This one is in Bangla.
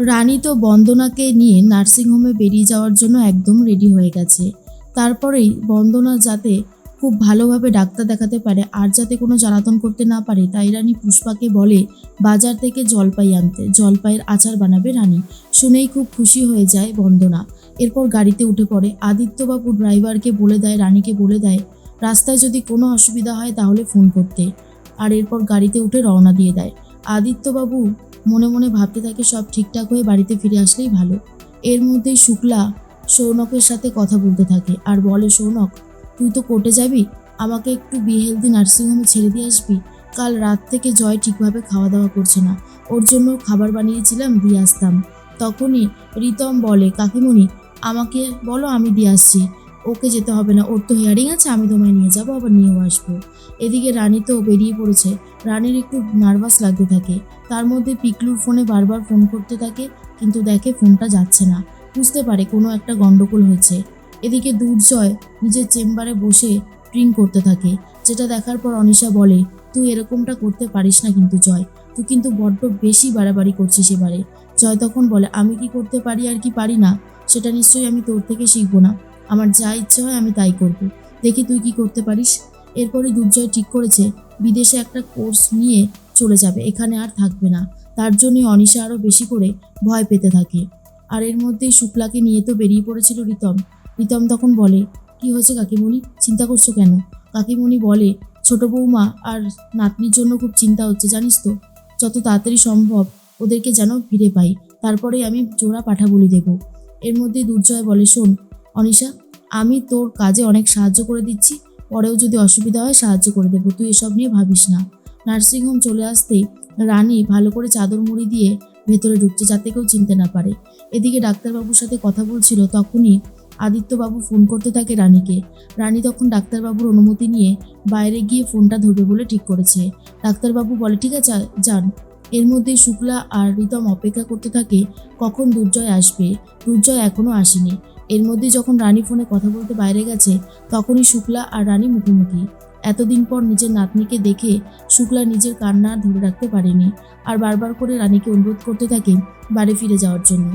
রানী তো বন্দনাকে নিয়ে নার্সিংহোমে বেরিয়ে যাওয়ার জন্য একদম রেডি হয়ে গেছে। তারপরেই বন্দনা যাতে খুব ভালোভাবে ডাক্তার দেখাতে পারে, আর যাতে কোনো জ্বালাতন করতে না পারে, তাই রানী পুষ্পাকে বলে, বাজার থেকে জলপাই আনতে। জলপাইয়ের আচার বানাবে রানী। শুনেই খুব খুশি হয়ে যায় বন্দনা। এরপর গাড়িতে উঠে পড়ে। আদিত্যবাবু ড্রাইভারকে বলে দেয়, রানীকে বলে দেয়, রাস্তায় যদি কোনো অসুবিধা হয় তাহলে ফোন করতে। আর এরপর গাড়িতে উঠে রওনা দিয়ে দেয়। আদিত্যবাবু মনে মনে ভাবতে থাকে সব ঠিকঠাক হয়ে বাড়িতে ফিরে আসলেই ভালো। এর মধ্যেই শুক্লা সৌনকের সাথে কথা বলতে থাকে আর বলে, সৌনক, তুই তো কোর্টে যাবি? আমাকে একটু বিহেলদি নার্সিংহোমে ছেড়ে দিয়ে আসবি? কাল রাত থেকে জয় ঠিকভাবে খাওয়া দাওয়া করছে না। ওর জন্য খাবার বানিয়েছিলাম, দিয়ে আসতাম। তখনই রিতম বলে, কাকিমণি, আমাকে বলো আমি দিয়ে আসছি। ওকে যেতে হবে না, ওর তো হেয়ারিং আছে, আমি তোমায় নিয়ে যাব, আবার নিয়েও আসব। এদিকে রানী তো বেরিয়ে পড়েছে। রানীর একটু নার্ভাস লাগতে থাকে। তার মধ্যে পিকলুর ফোনে বারবার ফোন করতে থাকে, কিন্তু দেখে ফোনটা যাচ্ছে না। বুঝতে পারে কোনো একটা গন্ডগোল হয়েছে। এদিকে দুর্জয় নিজের চেম্বারে বসে ড্রিঙ্ক করতে থাকে, যেটা দেখার পর অনিশা বলে, তুই এরকমটা করতে পারিস না কিন্তু জয়। তুই কিন্তু বড্ড বেশি বাড়াবাড়ি করছিস এবারে। জয় তখন বলে, আমি কি করতে পারি আর কি পারি না? সেটা নিশ্চয়ই আমি তোর থেকে শিখব না। আমার যা ইচ্ছে হয় আমি তাই করব। দেখি তুই কি করতে পারিস? এরপরে দুর্জয় ঠিক করেছে, বিদেশে একটা কোর্স নিয়ে চলে যাবে, এখানে আর থাকবে না। তার জন্যই অনিশা আরও বেশি করে ভয় পেতে থাকে। আর এর মধ্যেই শুক্লাকে নিয়ে তো বেরিয়ে পড়েছিল রিতম। রিতম তখন বলে, কি হয়েছে কাকিমণি? চিন্তা করছ কেন? কাকিমণি বলে, ছোট বৌমা আর নাতনির জন্য খুব চিন্তা হচ্ছে, জানিস তো? যত তাড়াতাড়ি সম্ভব ওদেরকে যেন ফিরে পাই। তারপরে আমি জোড়া পাঠা বলি দেব। এর মধ্যে দুর্জয় বলে, শোন, অনিশা আমি তোর কাজে অনেক সাহায্য করে দিচ্ছি। পরেও যদি অসুবিধা হয় সাহায্য করে দেবো। তুই এসব নিয়ে ভাবিস না। নার্সিংহোম চলে আসতেই রানী ভালো করে চাদর মুড়ি দিয়ে ভেতরে ঢুকছে যাতে কেউ চিনতে না পারে। এদিকে ডাক্তারবাবুর সাথে কথা বলছিল, তখনই আদিত্যবাবু ফোন করতে থাকে রানীকে। রানী তখন ডাক্তারবাবুর অনুমতি নিয়ে বাইরে গিয়ে ফোনটা ধরবে বলে ঠিক করেছে। ডাক্তারবাবু বলে, ঠিক আছে, যান। এর মধ্যে শুক্লা আর রিতম অপেক্ষা করতে থাকে, কখন দুর্জয় আসবে? দুর্জয় এখনও আসেনি। এর মধ্যে যখন রানী ফোনে কথা বলতে বাইরে গেছে, তখনই শুক্লা আর রানী মুখোমুখি। এতদিন পর নিজের নাতনিকে দেখে শুক্লা নিজের কান্না ধরে রাখতে পারেনি আর বারবার করে রানীকে অনুরোধ করতে থাকে বাড়ি ফিরে যাওয়ার জন্য।